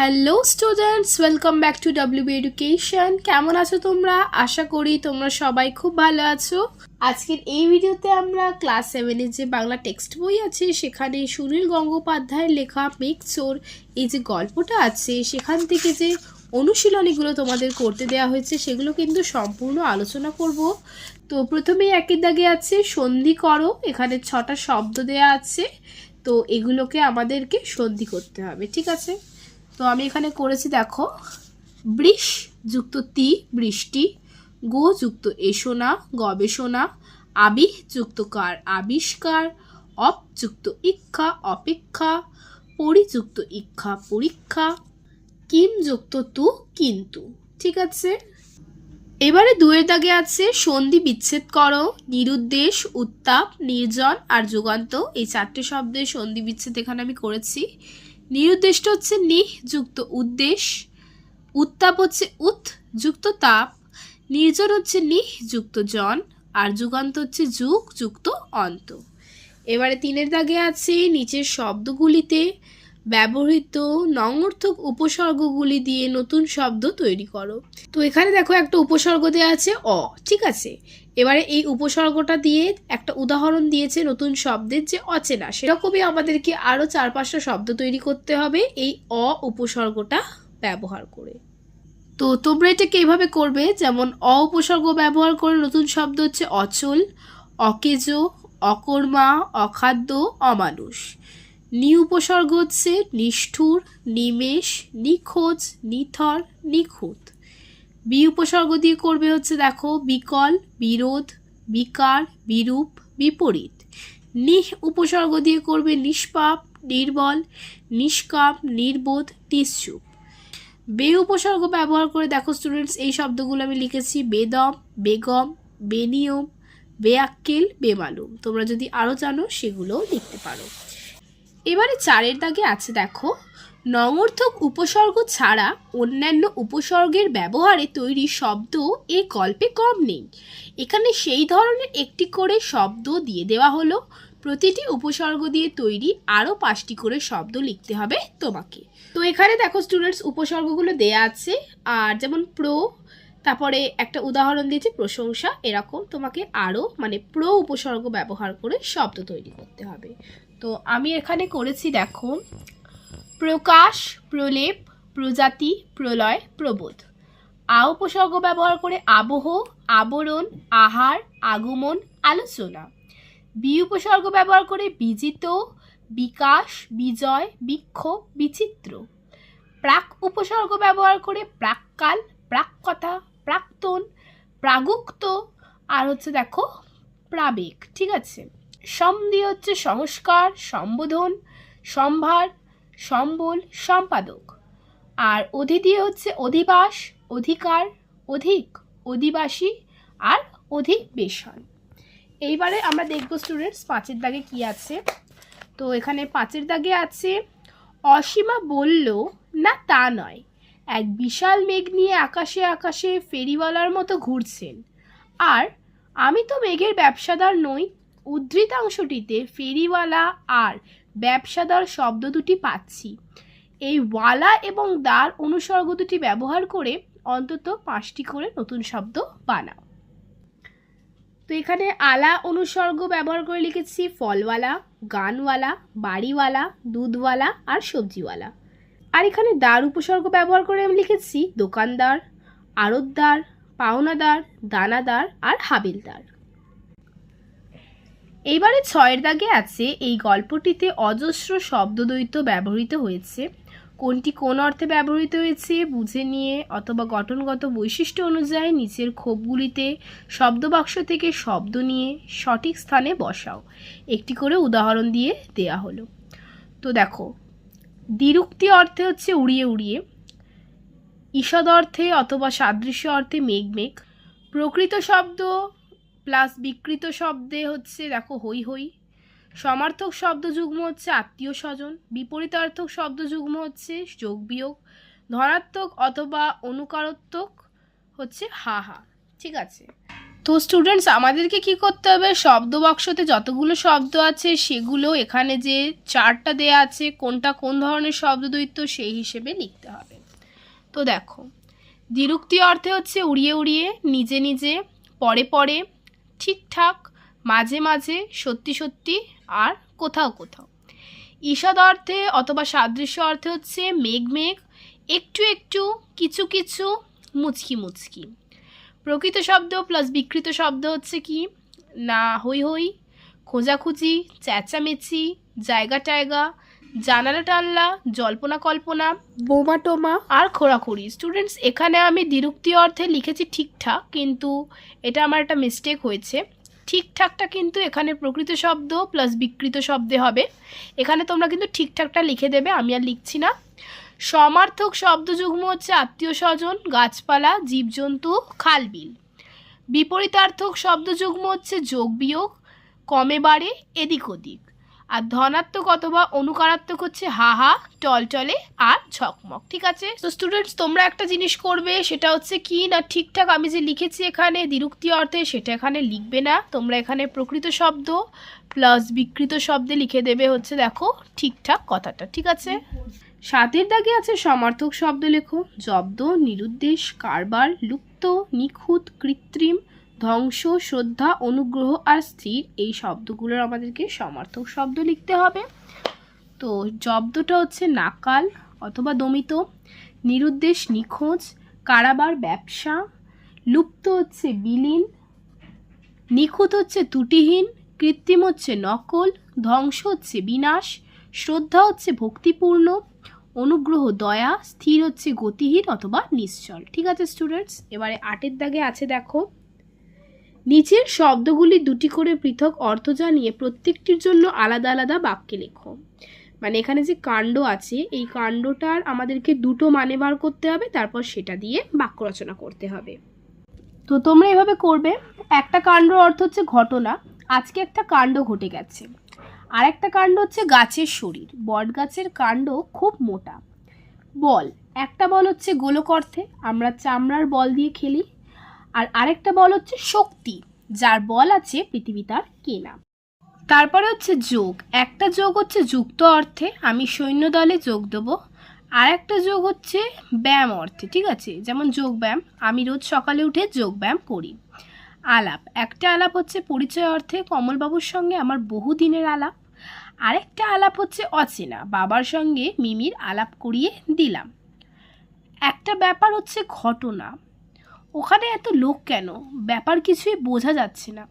Hello students welcome back to WB education কেমন আছো তোমরা? আশা করি তোমরা সবাই খুব ভালো আছো। আজকের এই ভিডিওতে আমরা ক্লাস সেভেনের যে বাংলা টেক্সট বই আছে, সেখানে সুনীল গঙ্গোপাধ্যায়ের লেখা মেঘ চোর এই যে গল্পটা আছে, সেখান থেকে যে অনুশীলনীগুলো তোমাদের করতে দেওয়া হয়েছে, সেগুলো কিন্তু সম্পূর্ণ আলোচনা করব। তো প্রথমেই একের দাগে আছে, সন্ধি করো। এখানে ছটা শব্দ দেয়া আছে। তো এগুলোকে আমাদেরকে সন্ধি করতে হবে, ঠিক আছে? তো আমি এখানে করেছি, দেখো, বৃষ যুক্ত তি, বৃষ্টি, গো যুক্ত এসোনা, গবেষণা আবিহ যুক্ত কার, আবিষ্কার, অপ যুক্ত ইক্ষা, অপেক্ষা পরিযুক্ত ইক্ষা, পরীক্ষা, কিম যুক্ত তু, কিন্তু, ঠিক আছে? এবারে দুয়ের দাগে আছে, সন্ধি বিচ্ছেদ করো, নিরুদ্দেশ, উত্তাপ, নির্জন আর যুগান্ত, এই চারটে শব্দের সন্ধি বিচ্ছেদ এখানে আমি করেছি। নিরুদ্দেশটা হচ্ছে নিহ যুক্ত উদ্দেশ, উত্তাপ হচ্ছে উত যুক্ত তাপ, নির্জন হচ্ছে নিহ যুক্ত জন, আর যুগান্ত হচ্ছে যুগ যুক্ত অন্ত। এবারে তিনের দাগে আছে নিচের শব্দগুলিতে ব্যবহৃত নঙর্থক উপসর্গগুলি দিয়ে নতুন শব্দ তৈরি করো। তো এখানে দেখো একটা উপসর্গ দেওয়া আছে অ, ঠিক আছে? এবারে এই উপসর্গটা দিয়ে একটা উদাহরণ দিয়েছে নতুন শব্দের যে অচেনা। সেরকমই আমাদেরকে আরও চার পাঁচটা শব্দ তৈরি করতে হবে এই অ উপসর্গটা ব্যবহার করে। তো তোমরা এটাকে এইভাবে করবে, যেমন অ উপসর্গ ব্যবহার করে নতুন শব্দ হচ্ছে অচল, অকেজ, অকর্মা, অখাদ্য, অমানুষ। নি উপসর্গ হচ্ছে নিষ্ঠুর, নিমেষ, নিখোঁজ, নিথর, নিখুঁত। বি উপসর্গ দিয়ে করবে হচ্ছে দেখো বিকল, বিরোধ, বিকার, বিরূপ, বিপরীত। নিহ উপসর্গ দিয়ে করবে নিষ্পাপ, নির্বল নিষ্কাপ নির্বোধ, নিশ্চুপ। বে উপসর্গ ব্যবহার করে দেখো স্টুডেন্টস এই শব্দগুলো আমি লিখেছি বেদম, বেগম, বেনিয়ম বেআক্কেল বেমালুম। তোমরা যদি আরও জানো সেগুলোও লিখতে পারো। এবারে চারের দাগে আছে দেখো নঙর্থক উপসর্গ ছাড়া অন্যান্য উপসর্গের ব্যবহারে তৈরি শব্দ এ গল্পে কম নেই। এখানে সেই ধরনের একটি করে শব্দ দিয়ে দেওয়া হলো। প্রতিটি উপসর্গ দিয়ে তৈরি আরও পাঁচটি করে শব্দ লিখতে হবে তোমাকে। তো এখানে দেখো স্টুডেন্টস উপসর্গগুলো দেয়া আছে। আর যেমন প্রো, তারপরে একটা উদাহরণ দিয়েছে প্রশংসা, এরকম তোমাকে আরও মানে প্রো উপসর্গ ব্যবহার করে শব্দ তৈরি করতে হবে। তো আমি এখানে করেছি দেখো প্রকাশ, প্রলেপ, প্রজাতি, প্রলয়, প্রবোধ। আ উপসর্গ ব্যবহার করে আবহ, আবরণ, আহার, আগমন, আলোচনা। বি উপসর্গ ব্যবহার করে বিজিত, বিকাশ, বিজয় বিক্ষোভ বিচিত্র। প্রাক উপসর্গ ব্যবহার করে প্রাককাল, প্রাককথা, প্রাক্তন, প্রাগুক্ত আর হচ্ছে দেখো প্রাবেগ ঠিক আছে? সম দিয়ে হচ্ছে সংস্কার, সম্বোধন, সম্ভার সম্বল সম্পাদক। আর অধি দিয়ে হচ্ছে অধিবাস, অধিকার, অধিক, অধিবাসী আর অধিবেশন। এইবারে আমরা দেখব স্টুডেন্টস পাঁচের দাগে কি আছে। তো এখানে পাঁচের দাগে আছে, অসীমা বলল, না, তা নয়। এক বিশাল মেঘ নিয়ে আকাশে আকাশে ফেরিওয়ালার মতো ঘুরছেন। আর আমি তো মেঘের ব্যবসাদার নই, উদ্ধৃতাংশটিতে ফেরিওয়ালা আর ব্যবসাদার শব্দ দুটি পাচ্ছি। এই ওয়ালা এবং দার অনুসর্গ দুটি ব্যবহার করে অন্তত পাঁচটি করে নতুন শব্দ বানাও। তো এখানে আলা অনুসর্গ ব্যবহার করে লিখেছি ফলওয়ালা, গানওয়ালা, বাড়িওয়ালা, দুধওয়ালা আর সবজিওয়ালা। আর এখানে দার উপসর্গ ব্যবহার করে আমি লিখেছি দোকানদার, আড়তদার, পাওনাদার, দানাদার আর হাবিলদার। এইবারে ছয়ের দাগে আছে এই গল্পটিতে অজস্র শব্দদ্বৈত ব্যবহৃত হয়েছে। কোনটি কোন অর্থে ব্যবহৃত হয়েছে বুঝে নিয়ে অথবা গঠনগত বৈশিষ্ট্য অনুযায়ী নিচের ক্ষোভগুলিতে শব্দবাক্স থেকে শব্দ নিয়ে সঠিক স্থানে বসাও। একটি করে উদাহরণ দিয়ে দেয়া হলো। তো দেখো, দ্বিরুক্তি অর্থে হচ্ছে উড়িয়ে উড়িয়ে ঈষদ অর্থে অথবা সাদৃশ্য অর্থে মেঘ মেঘ প্রকৃত শব্দ প্লাস বিকৃত শব্দে হচ্ছে, দেখো হই হই সমার্থক শব্দ যুগ্ম হচ্ছে আত্মীয় স্বজন। বিপরীতার্থক শব্দ যুগ্ম হচ্ছে যোগ, বিয়োগ। ধনাত্মক অথবা অনুকারাত্মক হচ্ছে হা হা। ঠিক আছে? তো স্টুডেন্টস আমাদেরকে কি করতে হবে? শব্দ বাক্সতে যতগুলো শব্দ আছে, সেগুলো এখানে যে চারটা দেয়া আছে, কোনটা কোন ধরনের শব্দ দৈত্য সেই হিসেবে লিখতে হবে। তো দেখো, দ্বিরুক্তি অর্থে হচ্ছে উড়িয়ে উড়িয়ে, নিজে নিজে, পরে পরে ঠিকঠাক, মাঝে মাঝে সত্যি সত্যি আর কোথাও কোথাও। ঈষদ অর্থে অথবা সাদৃশ্য অর্থে হচ্ছে মেঘ মেঘ, একটু একটু, কিছু কিছু, মুচকি মুচকি। প্রকৃত শব্দ প্লাস বিকৃত শব্দ হচ্ছে কি? না, হই হই, খোঁজাখুঁজি, চেঁচামেচি জায়গা টায়গা জানালা টানলা জল্পনা কল্পনা বোমা টোমা। আর খোরাখুরি স্টুডেন্টস এখানে আমি দ্বিরুক্তি অর্থে লিখেছি ঠিকঠাক কিন্তু এটা আমার একটা মিস্টেক হয়েছে। ঠিকঠাকটা কিন্তু এখানে প্রকৃত শব্দ প্লাস বিকৃত শব্দে হবে। এখানে তোমরা কিন্তু ঠিকঠাকটা লিখে দেবে আমি আর লিখছি না। সমার্থক শব্দযুগ্ম হচ্ছে আত্মীয় স্বজন গাছপালা জীবজন্তু খালবিল। বিপরীতার্থক শব্দযুগ্ম হচ্ছে যোগ বিয়োগ কমে বাড়ে এদিক ওদিক। আর ধনাত্মক অথবা অনুকারাত্মক হচ্ছে হা হাহা টলটলে আর ঝকমক, ঠিক আছে? তো স্টুডেন্টস তোমরা একটা জিনিস করবে, সেটা হচ্ছে কি না ঠিকঠাক আমি যে লিখেছি এখানে, দ্বিরুক্তি অর্থে সেটা এখানে লিখবে না। তোমরা এখানে প্রকৃত শব্দ প্লাস বিকৃত শব্দে লিখে দেবে হচ্ছে দেখো ঠিকঠাক কথাটা, ঠিক আছে? সাতের দাগে আছে সমার্থক শব্দ লেখো, জব্দ, নিরুদ্দেশ, কারবার, লুপ্ত, নিখুঁত, কৃত্রিম ধ্বংস, শ্রদ্ধা, অনুগ্রহ আর স্থির, এই শব্দগুলোর আমাদেরকে সমার্থক শব্দ লিখতে হবে। তো জব্দটা হচ্ছে নাকাল অথবা দমিত, নিরুদ্দেশ নিখোঁজ, কারাবার ব্যবসা, লুপ্ত হচ্ছে বিলীন, নিখুঁত হচ্ছে ত্রুটিহীন, কৃত্রিম হচ্ছে নকল, ধ্বংস হচ্ছে বিনাশ, শ্রদ্ধা হচ্ছে ভক্তিপূর্ণ, অনুগ্রহ দয়া, স্থির হচ্ছে গতিহীন অথবা নিশ্চল। ঠিক আছে স্টুডেন্টস এবারে আটের দাগে আছে, দেখো। নিচের শব্দগুলি দুটি করে পৃথক অর্থ জানিয়ে প্রত্যেকটির জন্য আলাদা আলাদা বাক্যে লেখো। মানে এখানে যে কাণ্ড আছে, এই কাণ্ডটার আমাদেরকে দুটো মানে বার করতে হবে, তারপর সেটা দিয়ে বাক্য রচনা করতে হবে। তো তোমরা এভাবে করবে, একটা কাণ্ড অর্থ হচ্ছে ঘটনা, আজকে একটা কাণ্ড ঘটে গেছে। আর একটা কাণ্ড হচ্ছে গাছের শরীর বট গাছের কাণ্ড খুব মোটা। বল, একটা বল হচ্ছে গোলক অর্থে, আমরা চামড়ার বল দিয়ে খেলি আর আরেকটা বল হচ্ছে শক্তি, যার বল আছে পৃথিবী তার কেনা। তারপরে হচ্ছে যোগ। একটা যোগ হচ্ছে যুক্ত অর্থে, আমি সৈন্য দলে যোগ দেবো। আর একটা যোগ হচ্ছে ব্যায়াম অর্থে, ঠিক আছে? যেমন যোগ ব্যায়াম, আমি রোজ সকালে উঠে যোগ ব্যায়াম করি। আলাপ। একটা আলাপ হচ্ছে পরিচয় অর্থে, কমলবাবুর সঙ্গে আমার বহু দিনের আলাপ। আরেকটা আলাপ হচ্ছে অচেনা, বাবার সঙ্গে মিমির আলাপ করিয়ে দিলাম। একটা ব্যাপার হচ্ছে ঘটনা। ওখানে এত লোক কেন? ব্যাপার কিছুই বোঝা যাচ্ছে না।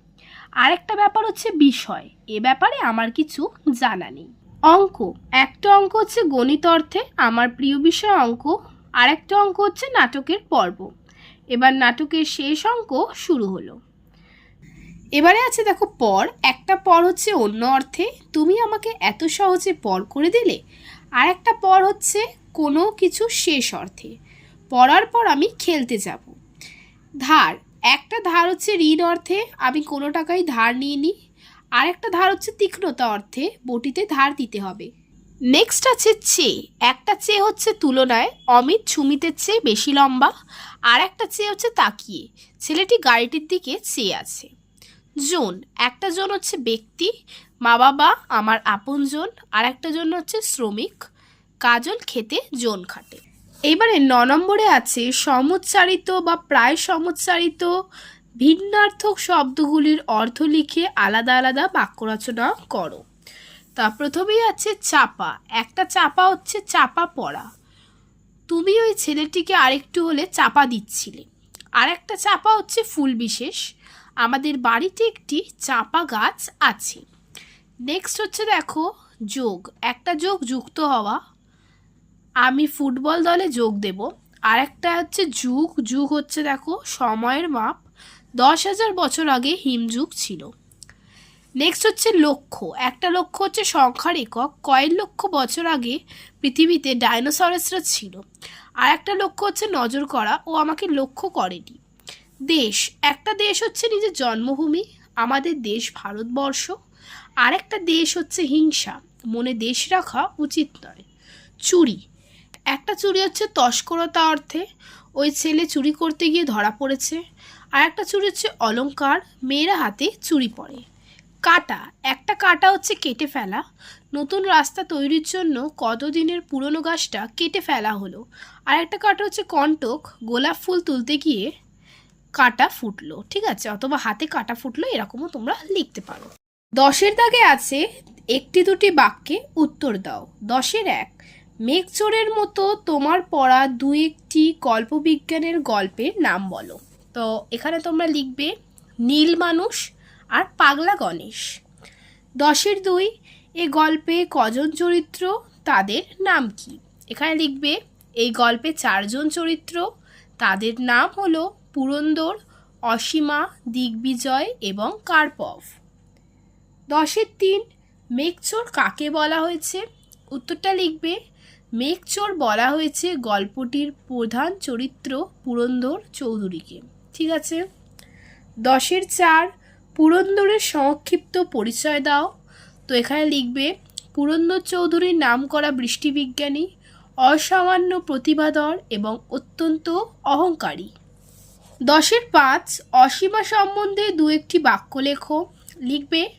আরেকটা ব্যাপার হচ্ছে বিষয়। এ ব্যাপারে আমার কিছু জানা নেই। অঙ্ক। একটা অঙ্ক হচ্ছে গণিত অর্থে আমার প্রিয় বিষয় অঙ্ক। আরেকটা অঙ্ক হচ্ছে নাটকের পর্ব। এবার নাটকের শেষ অঙ্ক শুরু হলো। এবারে আছে দেখো পর। একটা পর হচ্ছে অন্য অর্থে। তুমি আমাকে এত সহজে পর করে দিলে। আর একটা পর হচ্ছে কোনো কিছু শেষ অর্থে। পড়ার পর আমি খেলতে যাব। ধার, একটা ধার হচ্ছে ঋণ অর্থে আমি কোনো টাকাই ধার নিয়ে নিই আর একটা ধার হচ্ছে তীক্ষ্ণতা অর্থে বটিতে ধার দিতে হবে। নেক্সট আছে চে একটা চে হচ্ছে তুলনায় অমিত সুমিতের চেয়ে বেশি লম্বা আর একটা চেয়ে হচ্ছে তাকিয়ে, ছেলেটি গাড়িটির দিকে চেয়ে আছে। জোন একটা জন হচ্ছে ব্যক্তি, মা বাবা, আমার আপনজন আর একটা জন হচ্ছে শ্রমিক, কাজল খেতে জোন খাটে। এবারে ন নম্বরে আছে সমুচ্চারিত বা প্রায় সমুচ্চারিত ভিন্নার্থক শব্দগুলির অর্থ লিখে আলাদা আলাদা বাক্য রচনা করো। তা প্রথমেই আছে চাপা। একটা চাপা হচ্ছে চাপা পড়া। তুমি ওই ছেলেটিকে আরেকটু হলে চাপা দিচ্ছিলে। আর একটা চাপা হচ্ছে ফুল বিশেষ। আমাদের বাড়িতে একটি চাপা গাছ আছে। নেক্সট হচ্ছে দেখো যোগ। একটা যোগ যুক্ত হওয়া। আমি ফুটবল দলে যোগ দেব। আর একটা হচ্ছে যুগ। যুগ হচ্ছে দেখো, সময়ের মাপ। দশ হাজার বছর আগে হিমযুগ ছিল। নেক্সট হচ্ছে লক্ষ্য। একটা লক্ষ্য হচ্ছে সংখ্যার একক। কয়েক লক্ষ বছর আগে পৃথিবীতে ডাইনোসরাসরা ছিল। আর একটা লক্ষ্য হচ্ছে নজর করা। ও আমাকে লক্ষ্য করেনি। দেশ। একটা দেশ হচ্ছে নিজের জন্মভূমি, আমাদের দেশ ভারতবর্ষ। আর একটা দেশ হচ্ছে হিংসা। মনে দেশ রাখা উচিত নয়। চুরি। একটা চুরি হচ্ছে তস্করতা অর্থে। ওই ছেলে চুরি করতে গিয়ে ধরা পড়েছে। আর একটা চুড়ি হচ্ছে অলঙ্কার মেয়েরা হাতে চুরি পরে। কাটা, একটা কাটা হচ্ছে কেটে ফেলা। নতুন রাস্তা তৈরির জন্য কতদিনের পুরনো গাছটা কেটে ফেলা হলো? আর একটা কাটা হচ্ছে কণ্টক গোলাপ ফুল তুলতে গিয়ে কাটা ফুটলো। ঠিক আছে, অথবা হাতে কাটা ফুটলো, এরকমও তোমরা লিখতে পারো। দশের দাগে আছে, একটি দুটি বাক্যে উত্তর দাও। দশের এক মেঘচোরের মতো তোমার পড়া দু একটি কল্পবিজ্ঞানের গল্পের নাম বলো। তো এখানে তোমরা লিখবে, নীল মানুষ আর পাগলা গণেশ। দশের দুই, এ গল্পে কজন চরিত্র, তাদের নাম কি? এখানে লিখবে, এই গল্পে চারজন চরিত্র, তাদের নাম হলো পুরন্দর, অসীমা, দিগ্বিজয় এবং কার্পভ দশের তিন, মেঘচোর কাকে বলা হয়েছে? উত্তরটা লিখবে মেঘচোর বলা হয়েছে গল্পটির প্রধান চরিত্র পুরন্দর চৌধুরীকে। ঠিক আছে? দশের চার, পুরন্দরের সংক্ষিপ্ত পরিচয় দাও। তো এখানে লিখবে, পুরন্দর চৌধুরীর নাম করা বৃষ্টিবিজ্ঞানী, অসামান্য প্রতিভাধর এবং অত্যন্ত অহংকারী। দশের পাঁচ, অসীমা সম্বন্ধে দু একটি বাক্য লেখো। লিখবে,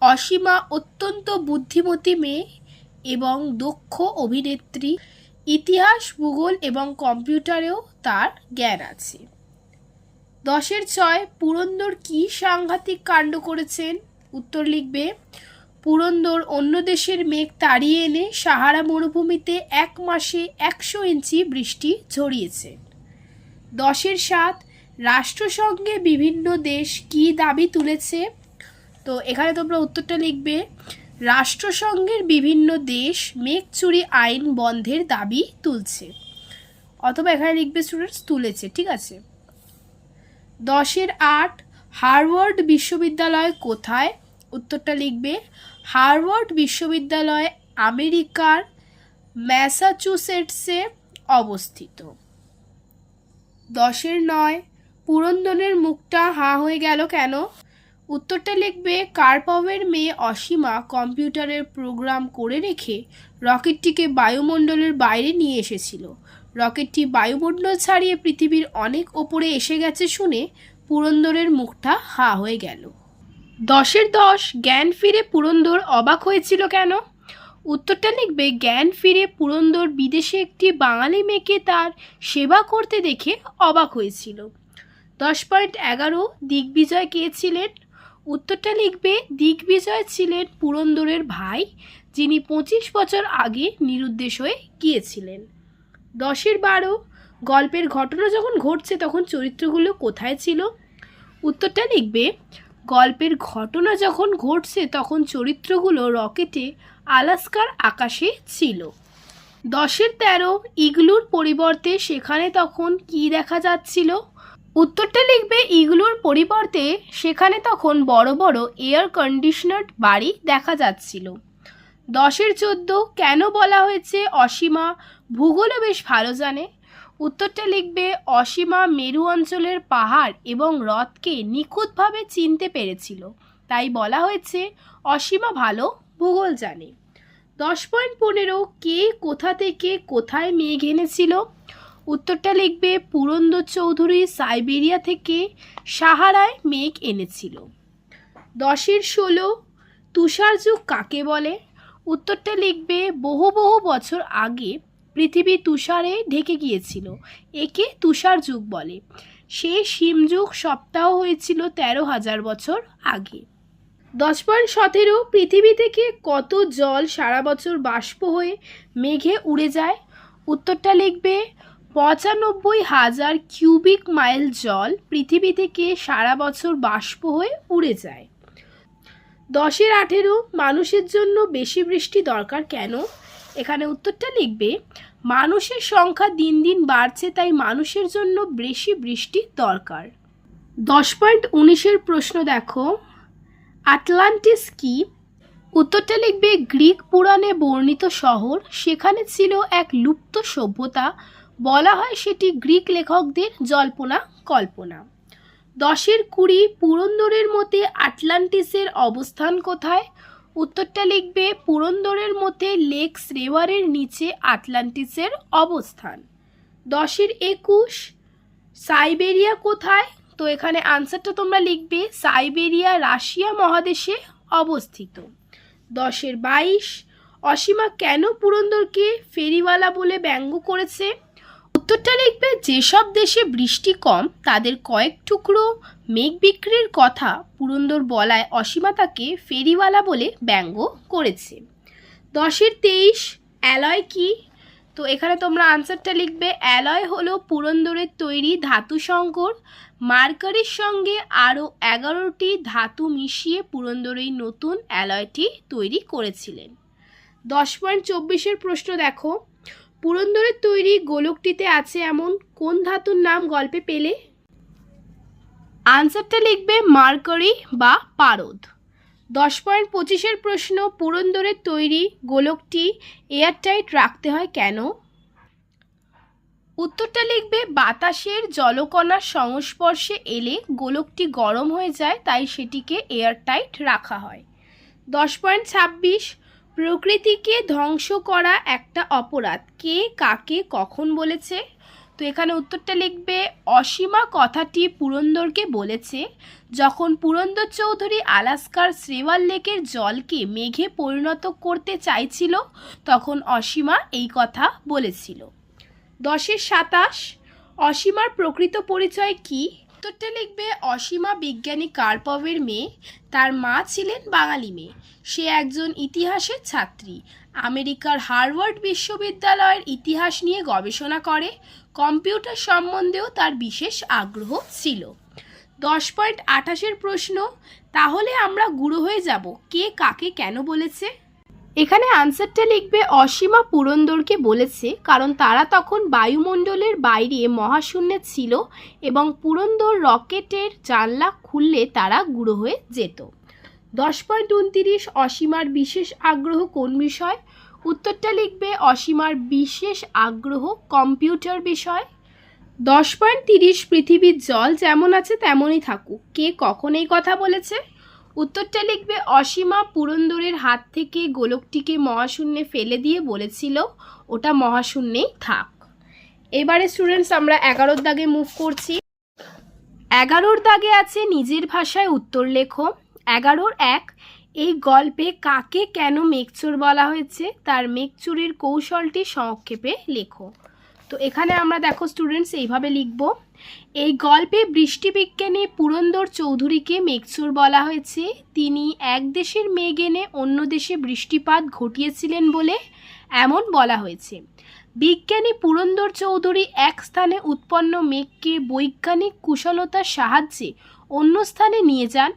অসীমা অত্যন্ত বুদ্ধিমতী মেয়ে এবং দক্ষ অভিনেত্রী, ইতিহাস ভূগোল এবং কম্পিউটারেও তার জ্ঞান আছে। দশের ছয়, পুরন্দর কি সাংঘাতিক কাণ্ড করেছেন? উত্তর লিখবে, পুরন্দর অন্য দেশের মেঘ তাড়িয়ে এনে সাহারা মরুভূমিতে এক মাসে একশো ইঞ্চি বৃষ্টি ঝরিয়েছে। দশের সাত, রাষ্ট্রসংঘে বিভিন্ন দেশ কি দাবি তুলেছে? তো এখানে তোমরা উত্তরটা লিখবে রাষ্ট্রসংঘের বিভিন্ন দেশ মেঘ চুরি আইন বন্ধের দাবি তুলছে। অথবা এখানে লিখবে স্টুডেন্টস তুলেছে, ঠিক আছে? দশের আট, হার্ভার্ড বিশ্ববিদ্যালয় কোথায়? উত্তরটা লিখবে, হার্ভার্ড বিশ্ববিদ্যালয় আমেরিকার ম্যাসাচুসেটসে অবস্থিত। দশের নয়, পুরন্দনের মুখটা হাঁ হয়ে গেল কেন? উত্তরটা লিখবে, কার্পভের মেয়ে অসীমা কম্পিউটারের প্রোগ্রাম করে রেখে রকেটটিকে বায়ুমণ্ডলের বাইরে নিয়ে এসেছিল। রকেটটি বায়ুমণ্ডল ছাড়িয়ে পৃথিবীর অনেক ওপরে এসে গেছে শুনে পুরন্দরের মুখটা হা হয়ে গেল। দশের দশ, জ্ঞান ফিরে পুরন্দর অবাক হয়েছিল কেন? উত্তরটা লিখবে, জ্ঞান ফিরে পুরন্দর বিদেশে একটি বাঙালি মেয়েকে তার সেবা করতে দেখে অবাক হয়েছিল। দশ পয়েন্ট এগারো, দিগ্বিজয় কে ছিলেন? উত্তরটা লিখবে দিগ্বিজয় ছিলেন পুরন্দরের ভাই, যিনি পঁচিশ বছর আগে নিরুদ্দেশ হয়ে গিয়েছিলেন। দশের বারো, গল্পের ঘটনা যখন ঘটছে তখন চরিত্রগুলো কোথায় ছিল? উত্তরটা লিখবে, গল্পের ঘটনা যখন ঘটছে তখন চরিত্রগুলো রকেটে আলাস্কার আকাশে ছিল। দশের তেরো, ইগলুর পরিবর্তে সেখানে তখন কি দেখা যাচ্ছিল? উত্তরটা লিখবে ইগলুর পরিবর্তে সেখানে তখন বড় বড় এয়ার কন্ডিশনার বাড়ি দেখা যাচ্ছিল। দশের চোদ্দ কেন বলা হয়েছে অসীমা? ভূগোলও বেশ ভালো জানে। উত্তরটা লিখবে অসীমা মেরু অঞ্চলের পাহাড় এবং হ্রদকে নিখুঁতভাবে চিনতে পেরেছিল। তাই বলা হয়েছে অসীমা ভালো ভূগোল জানে। দশ পয়েন্ট পনেরো কে কোথা থেকে কোথায় মেঘ এনেছিল? উত্তরটা লিখবে পুরন্দর চৌধুরী সাইবেরিয়া থেকে সাহারায় মেঘ এনেছিল। দশের ষোলো তুষার যুগ কাকে বলে? উত্তরটা লিখবে, বহু বহু বছর আগে পৃথিবী তুষারে ঢেকে গিয়েছিল, একে তুষার যুগ বলে। সে শিমযুগ সপ্তাহ হয়েছিল তেরো হাজার বছর আগে। দশ পয়েন্ট সতেরো, পৃথিবী থেকে কত জল সারা বছর বাষ্প হয়ে মেঘে উড়ে যায়? উত্তরটা লিখবে পঁচানব্বই হাজার কিউবিক মাইল জল পৃথিবী থেকে সারা বছর বাষ্প হয়ে উড়ে যায়। দশের আঠেরো মানুষের জন্য বেশি বৃষ্টি দরকার কেন? এখানে উত্তরটা লিখবে, মানুষের সংখ্যা দিন দিন বাড়ছে, তাই মানুষের জন্য বেশি বৃষ্টি দরকার। দশ পয়েন্ট উনিশের প্রশ্ন দেখো, আটলান্টিস কি? উত্তরটা লিখবে, গ্রিক পুরাণে বর্ণিত শহর, সেখানে ছিল এক লুপ্ত সভ্যতা বলা হয় সেটি গ্রিক লেখকদের জল্পনা, কল্পনা। দশের কুড়ি পুরন্দরের মতে আটলান্টিসের অবস্থান কোথায়? উত্তরটা লিখবে, পুরন্দরের মতে লেক শ্রেওয়ারের নিচে আটলান্টিসের অবস্থান। দশের একুশ, সাইবেরিয়া কোথায়? তো এখানে আনসারটা তোমরা লিখবে, সাইবেরিয়া রাশিয়া মহাদেশে অবস্থিত। দশের বাইশ, অসীমা কেন পুরন্দরকে ফেরিওয়ালা বলে ব্যঙ্গ করেছে? উত্তরটা লিখবে, যেসব দেশে বৃষ্টি কম, তাদের কয়েক টুকরো মেঘ বিক্রির কথা পুরন্দর বলায় অসীমা তাকে ফেরিওয়ালা বলে ব্যঙ্গ করেছে। দশের তেইশ, অ্যালয় কি? তো এখানে তোমরা আনসারটা লিখবে, অ্যালয় হলো পুরন্দরের তৈরি ধাতু সংকর, মার্কারির সঙ্গে আরও এগারোটি ধাতু মিশিয়ে পুরন্দর এই নতুন অ্যালয়টি তৈরি করেছিলেন। দশ পয়েন্ট চব্বিশের প্রশ্ন দেখো পুরন্দরের তৈরি গোলকটিতে আছে এমন কোন ধাতুর নাম গল্পে পেলে? আনসারটা লিখবে মার্কারি বা পারদ। দশ পয়েন্ট পঁচিশের প্রশ্ন, পুরন্দরের তৈরি গোলকটি এয়ারটাইট রাখতে হয় কেন? উত্তরটা লিখবে, বাতাসের জলকণার সংস্পর্শে এলে গোলকটি গরম হয়ে যায়, তাই সেটিকে এয়ারটাইট রাখা হয়। দশ পয়েন্ট ছাব্বিশ প্রকৃতিকে ধ্বংস করা একটা অপরাধ। কে কাকে কখন বলেছে? তো এখানে উত্তরটা লিখবে, অসীমা কথাটি পুরন্দরকে বলেছে, যখন পুরন্দর চৌধুরী আলাস্কার শ্রেওয়াল লেকের জলকে মেঘে পরিণত করতে চাইছিল, তখন অসীমা এই কথা বলেছিল। দশের সাতাশ, অসীমার প্রকৃত পরিচয় কি? উত্তরটা লিখবে অসীমা বিজ্ঞানী কার্পভের মেয়ে। তার মা ছিলেন বাঙালি মেয়ে। সে একজন ইতিহাসের ছাত্রী। আমেরিকার হার্ভার্ড বিশ্ববিদ্যালয়ের ইতিহাস নিয়ে গবেষণা করে। কম্পিউটার সম্বন্ধেও তার বিশেষ আগ্রহ ছিল। দশ পয়েন্ট আঠাশের প্রশ্ন, তাহলে আমরা গুঁড়ো হয়ে যাব। কে কাকে কেন বলেছে? এখানে আনসারটা লিখবে অসীমা পুরন্দরকে বলেছে, কারণ তারা তখন বায়ুমণ্ডলের বাইরে মহাশূন্যে ছিল এবং পুরন্দর রকেটের জানলা খুললে তারা গুঁড়ো হয়ে যেত। দশ পয়েন্ট উনতিরিশ, অসীমার বিশেষ আগ্রহ কোন বিষয়? উত্তরটা লিখবে অসীমার বিশেষ আগ্রহ কম্পিউটার বিষয়। দশ পয়েন্ট তিরিশ, পৃথিবীর জল যেমন আছে তেমনই থাকুক। কে কখন এই কথা বলেছে? উত্তরটা লিখবে, অসীমা পুরন্দরের হাত থেকে গোলকটিকে মহাশূন্যে ফেলে দিয়ে বলেছিল, ওটা মহাশূন্যেই থাক। এবারে স্টুডেন্টস আমরা এগারোর দাগে মুভ করছি। এগারোর দাগে আছে নিজের ভাষায় উত্তর লেখো। এগারোর এক, এই গল্পে কাকে কেন মেঘচোর বলা হয়েছে? তার মেঘচুরির কৌশলটি সংক্ষেপে লেখো। তো এখানে আমরা দেখো স্টুডেন্টস এইভাবে লিখব। এই গল্পে বৃষ্টিবিজ্ঞানী পুরন্দর চৌধুরীকে মেঘচোর বলা হয়েছে। তিনি এক দেশের মেঘ এনে অন্য দেশে বৃষ্টিপাত ঘটিয়েছিলেন বলে এমন বলা হয়েছে। বিজ্ঞানী পুরন্দর চৌধুরী এক স্থানে উৎপন্ন মেঘকে বৈজ্ঞানিক কুশলতার সাহায্যে অন্য স্থানে নিয়ে যান।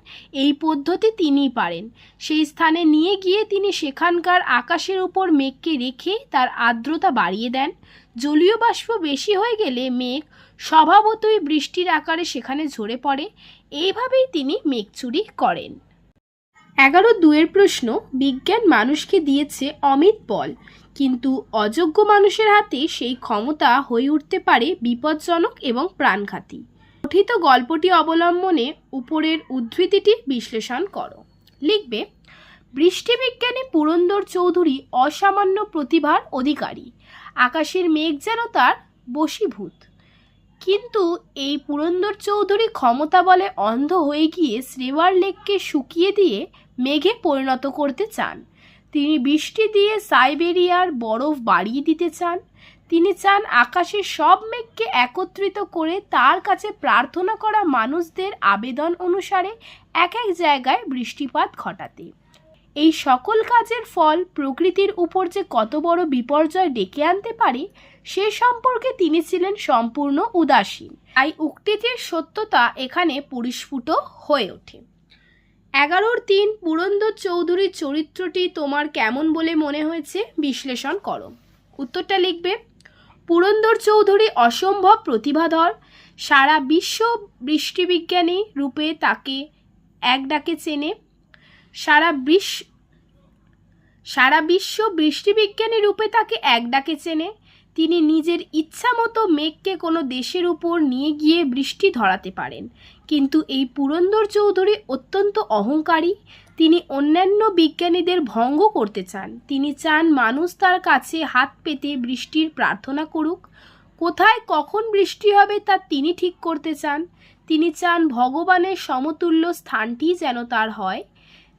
এই পদ্ধতি তিনিই পারেন। সেই স্থানে নিয়ে গিয়ে তিনি সেখানকার আকাশের উপর মেঘকে রেখে তার আর্দ্রতা বাড়িয়ে দেন। জলীয় বাষ্প বেশি হয়ে গেলে মেঘ স্বভাবতই বৃষ্টির আকারে সেখানে ঝরে পড়ে। এইভাবেই তিনি মেঘ চুরি করেন। এগারো দুয়ের প্রশ্ন, বিজ্ঞান মানুষকে দিয়েছে অমিত বল। কিন্তু অযোগ্য মানুষের হাতে সেই ক্ষমতা হয়ে উঠতে পারে বিপজ্জনক এবং প্রাণঘাতী। গঠিত গল্পটি অবলম্বনে উপরের উদ্ধৃতিটি বিশ্লেষণ করো। লিখবে, বৃষ্টিবিজ্ঞানী পুরন্দর চৌধুরী অসামান্য প্রতিভার অধিকারী। আকাশের মেঘ যেন তার বশীভূত। কিন্তু এই পুরন্দর চৌধুরী ক্ষমতা বলে অন্ধ হয়ে গিয়ে শ্রেওয়ার লেককে শুকিয়ে দিয়ে মেঘে পরিণত করতে চান। তিনি বৃষ্টি দিয়ে সাইবেরিয়ার বরফ বাড়িয়ে দিতে চান। তিনি চান আকাশের সব মেঘকে একত্রিত করে তার কাছে প্রার্থনা করা মানুষদের আবেদন অনুসারে এক এক জায়গায় বৃষ্টিপাত ঘটাতে। এই সকল কাজের ফল প্রকৃতির উপর যে কত বড় বিপর্যয় ডেকে আনতে পারে, সে সম্পর্কে তিনি ছিলেন সম্পূর্ণ উদাসীন। তাই উক্তিটির সত্যতা এখানে পরিস্ফুট হয়ে ওঠে। এগারোর তিন পুরন্দর চৌধুরীর চরিত্রটি তোমার কেমন বলে মনে হয়েছে? বিশ্লেষণ করো। উত্তরটা লিখবে, পুরন্দর চৌধুরী অসম্ভব প্রতিভাধর, সারা বিশ্ব বৃষ্টিবিজ্ঞানী রূপে তাকে এক ডাকে চেনে সারা বিশ্ব সারা বিশ্ব বৃষ্টিবিজ্ঞানী রূপে তাকে এক ডাকে চেনে। তিনি নিজের ইচ্ছা মতো মেঘকে কোনো দেশের উপর নিয়ে গিয়ে বৃষ্টি ধরাতে পারেন। কিন্তু এই পুরন্দর চৌধুরী অত্যন্ত অহংকারী। তিনি অন্যান্য বিজ্ঞানীদের ভঙ্গ করতে চান। তিনি চান মানুষ তার কাছে হাত পেতে বৃষ্টির প্রার্থনা করুক। কোথায় কখন বৃষ্টি হবে তা তিনি ঠিক করতে চান। তিনি চান ভগবানের সমতুল্য স্থানটি যেন তার হয়।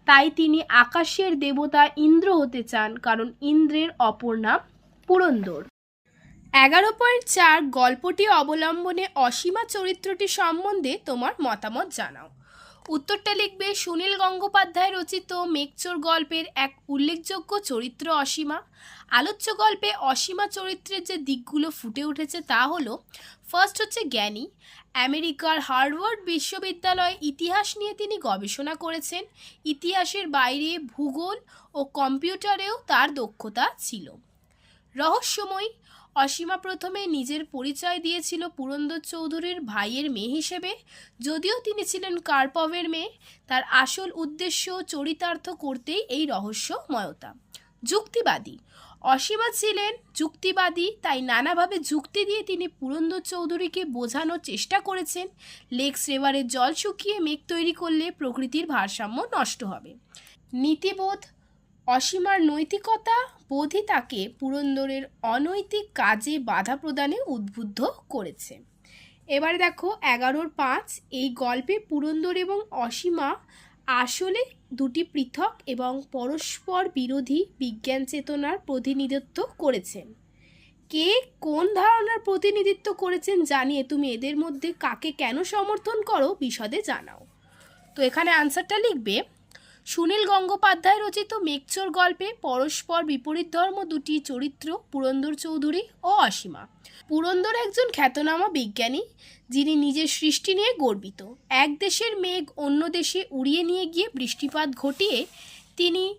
তাই তিনি আকাশের দেবতা ইন্দ্র হতে চান, কারণ ইন্দ্রের অপর নাম পুরন্দর। এগারো পয়েন্ট চার গল্পটি অবলম্বনে অসীমা চরিত্রটি সম্বন্ধে তোমার মতামত জানাও। উত্তরটা লিখবে সুনীল গঙ্গোপাধ্যায় রচিত মেঘচোর গল্পের এক উল্লেখযোগ্য চরিত্র অসীমা। আলোচ্য গল্পে অসীমা চরিত্রের যে দিকগুলো ফুটে উঠেছে তা হলো ফার্স্ট হচ্ছে জ্ঞানী আমেরিকার হার্ভার্ড বিশ্ববিদ্যালয়ে ইতিহাস নিয়ে তিনি গবেষণা করেছেন। ইতিহাসের বাইরে ভূগোল ও কম্পিউটারেও তার দক্ষতা ছিল। রহস্যময়, অসীমা প্রথমে নিজের পরিচয় দিয়েছিল পুরন্দর চৌধুরীর ভাইয়ের মেয়ে হিসেবে। যদিও তিনি ছিলেন কার্পভের মেয়ে, তার আসল উদ্দেশ্য চরিতার্থ করতেই এই রহস্যময়তা। যুক্তিবাদী অসীমা ছিলেন, যুক্তিবাদী, তাই নানাভাবে যুক্তি দিয়ে তিনি পুরন্দর চৌধুরীকে বোঝানোর চেষ্টা করেছেন। লেক্স রেভারের জল শুকিয়ে মেঘ তৈরি করলে প্রকৃতির ভারসাম্য নষ্ট হবে। নীতিবোধ, অসীমার নৈতিকতা, বোধই তাকে পুরন্দরের অনৈতিক কাজে বাধা প্রদানে উদ্বুদ্ধ করেছে। এবারে দেখো, এগারোর পাঁচ, এই গল্পে পুরন্দর এবং অসীমা আসলে দুটি পৃথক এবং পরস্পর বিরোধী বিজ্ঞান চেতনার প্রতিনিধিত্ব করেছেন কে কোন ধারণার প্রতিনিধিত্ব করেছেন জানিয়ে তুমি এদের মধ্যে কাকে কেন সমর্থন করো বিশদে জানাও। তো এখানে আনসারটা লিখবে সুনীল গঙ্গোপাধ্যায় রচিত মেঘচোর গল্পে পরস্পর বিপরীত ধর্ম দুটি, চরিত্র পুরন্দর চৌধুরী ও অসীমা। পুরন্দর একজন খ্যাতনামা বিজ্ঞানী, যিনি নিজের সৃষ্টি নিয়ে গর্বিত। এক দেশের মেঘ অন্য দেশে উড়িয়ে নিয়ে গিয়ে বৃষ্টিপাত ঘটিয়ে তিনি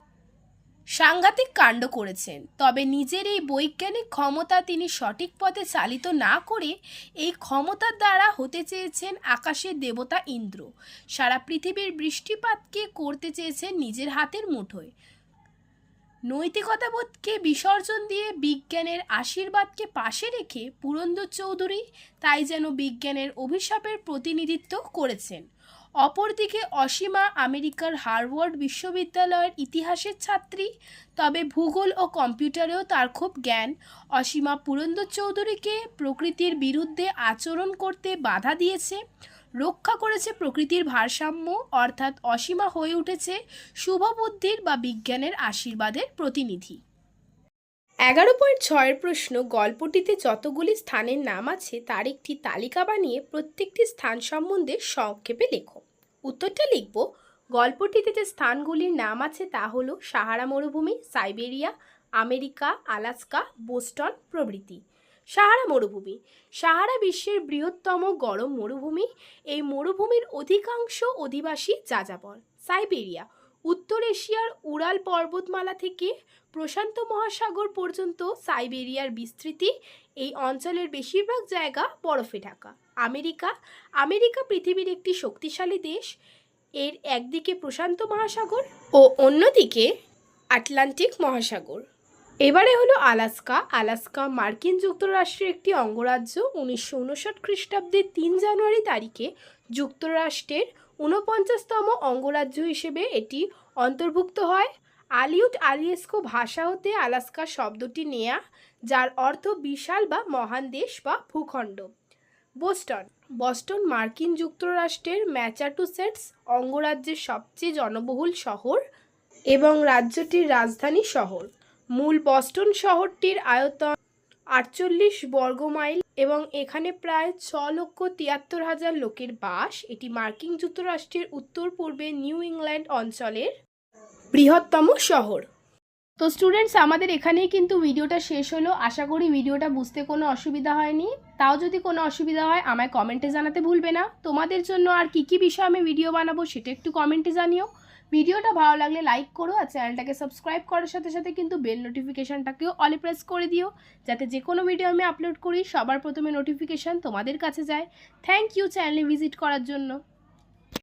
সাংঘাতিক কাণ্ড করেছেন। তবে নিজের এই বৈজ্ঞানিক ক্ষমতা তিনি সঠিক পথে চালিত না করে এই ক্ষমতার দ্বারা হতে চেয়েছেন আকাশের দেবতা ইন্দ্র। সারা পৃথিবীর বৃষ্টিপাতকে করতে চেয়েছেন নিজের হাতের মুঠোয়। নৈতিকতাবোধকে বিসর্জন দিয়ে বিজ্ঞানের আশীর্বাদকে পাশে রেখে পুরন্দর চৌধুরী তাই যেন বিজ্ঞানের অভিশাপের প্রতিনিধিত্ব করেছেন। অপরদিকে অসীমা আমেরিকার হার্ভার্ড বিশ্ববিদ্যালয়ের ইতিহাসের ছাত্রী, তবে ভূগোল ও কম্পিউটারেও তার খুব জ্ঞান। অসীমা পুরন্দর চৌধুরীকে প্রকৃতির বিরুদ্ধে আচরণ করতে বাধা দিয়েছে, রক্ষা করেছে প্রকৃতির ভারসাম্য, অর্থাৎ অসীমা হয়ে উঠেছে শুভবুদ্ধির বা বিজ্ঞানের আশীর্বাদের প্রতিনিধি। এগারো পয়েন্ট ছয়ের প্রশ্ন, গল্পটিতে যতগুলি স্থানের নাম আছে, তার একটি তালিকা বানিয়ে প্রত্যেকটি স্থান সম্বন্ধে সংক্ষেপে লেখো। উত্তরটা লিখব, গল্পটিতে যে স্থানগুলির নাম আছে তা হলো সাহারা মরুভূমি, সাইবেরিয়া, আমেরিকা, আলাস্কা, বোস্টন প্রভৃতি। সাহারা মরুভূমি, সাহারা বিশ্বের বৃহত্তম গরম মরুভূমি, এই মরুভূমির অধিকাংশ অধিবাসী যাযাবর। সাইবেরিয়া, উত্তর এশিয়ার উড়াল পর্বতমালা থেকে প্রশান্ত মহাসাগর পর্যন্ত সাইবেরিয়ার বিস্তৃতি, এই অঞ্চলের বেশিরভাগ জায়গা বরফে ঢাকা। আমেরিকা। আমেরিকা পৃথিবীর একটি শক্তিশালী দেশ। এর একদিকে প্রশান্ত মহাসাগর ও অন্যদিকে আটলান্টিক মহাসাগর। এবারে হলো আলাস্কা। আলাস্কা মার্কিন যুক্তরাষ্ট্রের একটি অঙ্গরাজ্য। উনিশশো উনষাট খ্রিস্টাব্দের তিন জানুয়ারি তারিখে যুক্তরাষ্ট্রের ঊনপঞ্চাশতম অঙ্গরাজ্য হিসেবে এটি অন্তর্ভুক্ত হয়। আলিউট আলিয়েস্কো ভাষা হতে আলাস্কা শব্দটি নেয়া, যার অর্থ বিশাল বা মহান দেশ বা ভূখণ্ড। বোস্টন। বস্টন মার্কিন যুক্তরাষ্ট্রের ম্যাচাটুসেটস অঙ্গরাজ্যের সবচেয়ে জনবহুল শহর এবং রাজ্যটির রাজধানী শহর। মূল বস্টন শহরটির আয়তন আটচল্লিশ বর্গমাইল এবং এখানে প্রায় ছ লক্ষ তিয়াত্তর হাজার লোকের বাস। এটি মার্কিন যুক্তরাষ্ট্রের উত্তর পূর্বে নিউ ইংল্যান্ড অঞ্চলের বৃহত্তম শহর। তো স্টুডেন্টস আমাদের এখানেই কিন্তু ভিডিওটা শেষ হলো। আশা করি ভিডিওটা বুঝতে কোনো অসুবিধা হয়নি। তাও যদি কোনো অসুবিধা হয়, আমায় কমেন্টে জানাতে ভুলবে না। তোমাদের জন্য আর কী কী বিষয়ে আমি ভিডিও বানাবো, সেটা একটু কমেন্টে জানিও। ভিডিওটা ভালো লাগলে লাইক করো আর চ্যানেলটাকে সাবস্ক্রাইব করার সাথে সাথে কিন্তু বেল নোটিফিকেশানটাকেও অলে প্রেস করে দিও। যাতে যে কোনো ভিডিও আমি আপলোড করি, সবার প্রথমে নোটিফিকেশান তোমাদের কাছে যায়। থ্যাংক ইউ চ্যানেলে ভিজিট করার জন্য।